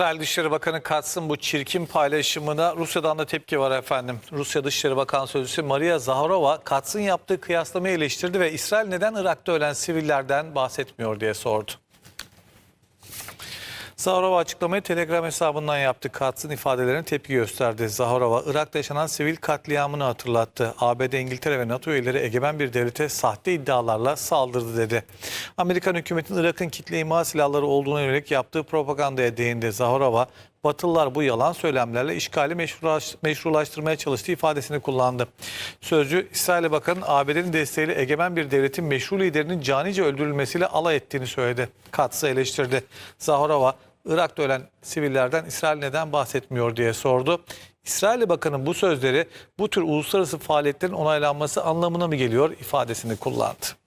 İsrail Dışişleri Bakanı Katz'ın bu çirkin paylaşımına Rusya'dan da tepki var efendim. Rusya Dışişleri Bakan Sözcüsü Maria Zaharova Katz'ın yaptığı kıyaslamayı eleştirdi ve İsrail neden Irak'ta ölen sivillerden bahsetmiyor diye sordu. Zaharova açıklamayı Telegram hesabından yaptı. Katz'ın ifadelerine tepki gösterdi. Zaharova, Irak'ta yaşanan sivil katliamını hatırlattı. ABD, İngiltere ve NATO üyeleri egemen bir devlete sahte iddialarla saldırdı dedi. Amerikan hükümetinin Irak'ın kitle imha silahları olduğuna yönelik yaptığı propagandaya değindi. Zaharova, Batılılar bu yalan söylemlerle işgali meşrulaş- meşrulaştırmaya çalıştığı ifadesini kullandı. Sözcü, İsrail Bakanı'nın ABD'nin desteğiyle egemen bir devletin meşru liderinin canice öldürülmesiyle alay ettiğini söyledi. Katz'ı eleştirdi. Zaharova, Irak'ta ölen sivillerden İsrail neden bahsetmiyor diye sordu. İsrail Bakanı bu sözleri bu tür uluslararası faaliyetlerin onaylanması anlamına mı geliyor ifadesini kullandı.